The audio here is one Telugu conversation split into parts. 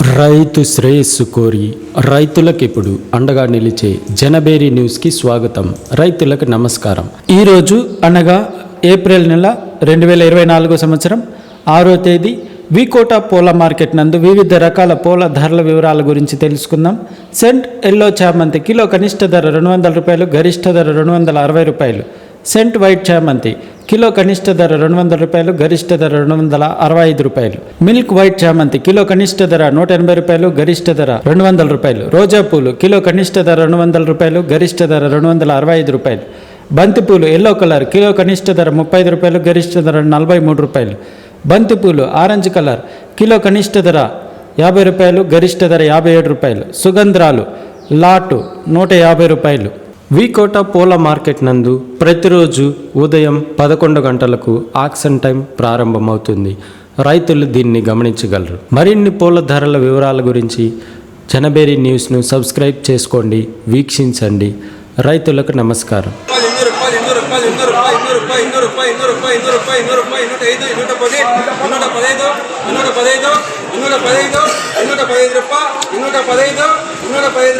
రైతు శ్రేయస్సు కోరి రైతులకు ఇప్పుడు అండగా నిలిచే జనబేరి న్యూస్కి స్వాగతం. రైతులకు నమస్కారం. ఈరోజు అనగా ఏప్రిల్ నెల రెండు వేల ఇరవై నాలుగో సంవత్సరం ఆరో తేదీ వికోట పూల మార్కెట్ నందు వివిధ రకాల పూల ధరల వివరాల గురించి తెలుసుకుందాం. సెంట్ ఎల్లో చామంతి కిలో కనిష్ట ధర రెండు వందల రూపాయలు గరిష్ట ధర రెండు వందల అరవై రూపాయలు. సెంట్ వైట్ చామంతి కిలో కనిష్ట ధర రెండు వందల రూపాయలు గరిష్ట ధర రెండు వందల అరవై ఐదు రూపాయలు. మిల్క్ వైట్ చామంతి కిలో కనిష్ట ధర నూట ఎనభై రూపాయలు గరిష్ట ధర రెండు వందల రూపాయలు. రోజా పూలు కిలో కనిష్ట ధర రెండు వందల రూపాయలు గరిష్ట ధర రెండు వందల అరవై ఐదు రూపాయలు బంతిపూలు ఎల్లో కలర్ కిలో కనిష్ట ధర ముప్పై ఐదు రూపాయలు గరిష్ట ధర నలభై మూడు రూపాయలు. బంతిపూలు ఆరెంజ్ కలర్ కిలో కనిష్ట ధర యాభై రూపాయలు గరిష్ట ధర యాభై ఏడు రూపాయలు. సుగంధ్రాలు లాటు నూట యాభై రూపాయలు. వికోట పూల మార్కెట్ నందు ప్రతిరోజు ఉదయం పదకొండు గంటలకు ఆక్షన్ టైం ప్రారంభమవుతుంది రైతులు దీన్ని గమనించగలరు మరిన్ని పూల ధరల వివరాల గురించి జనబేరి న్యూస్ను సబ్స్క్రైబ్ చేసుకోండి వీక్షించండి రైతులకు నమస్కారం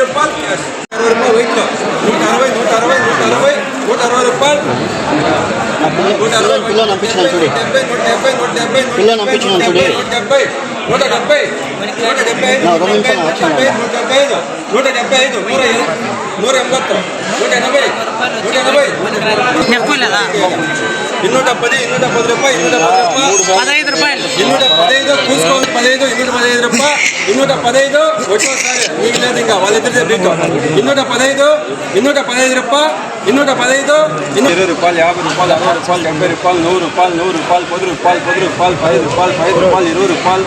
రూపాయలు పిల్లలు పంపించినాను చూడు పిల్లలు పంపించినాను చూడు నూట డెబ్బై నూట డెబ్బై నూట డెబ్బై ఐదు నూట డెబ్బై ఐదు నూర నూర ఎంబత్తు నూట ఎనభై నూట ఎనభై ಇನ್ನೂರ ಪದ ಇನ್ನೂರ ಪದ ರೂಪಾಯಿ ಇನ್ನೂರ ಪದ ರೂಪಾಯಿ ಇನ್ನೂರ తీసుకోవాలి పదహైదు ఇన్నూట పదహైదు రూపాయ ఇన్నూట పదహైదు వచ్చేసారి మీకు లేదు ఇంకా వాళ్ళిద్దరిదే బీట్ ఇన్నూట పదహైదు ఇన్నూట పదహైదు రూపాయ ఇన్నూట పదహైదు ఇరవై రూపాయలు యాభై రూపాయలు అరవై రూపాయలు డెబ్బై రూపాయలు నూరు రూపాయలు నూరు రూపాయలు పది రూపాయలు పది రూపాయలు పది రూపాయలు ఐదు రూపాయలు ఇరవై రూపాయలు.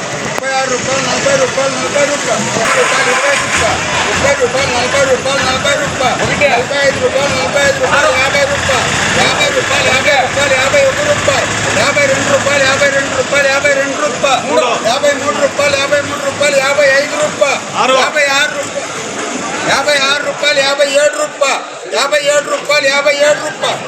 రూపాయలు నలభై రూపాయలు నలభై రూపాయలు ముప్పై రూపాయలు ఇరవై రూపాయలు ముప్పై రూపాయలు నలభై రూపాయలు నలభై ఐదు రూపాయలు నలభై ఐదు రూపాయలు యాభై రూపాయలు యాభై రూపాయలు యాభై రూపాయలు యాభై ఒక రూపాయలు యాభై రెండు రూపాయలు యాభై రెండు రూపాయలు యాభై రెండు రూపాయలు యాభై మూడు రూపాయలు యాభై మూడు రూపాయలు యాభై ఐదు రూపాయలు యాభై ఆరు రూపాయలు యాభై ఆరు రూపాయలు యాభై ఏడు రూపాయలు యాభై ఏడు రూపాయలు యాభై ఏడు రూపాయలు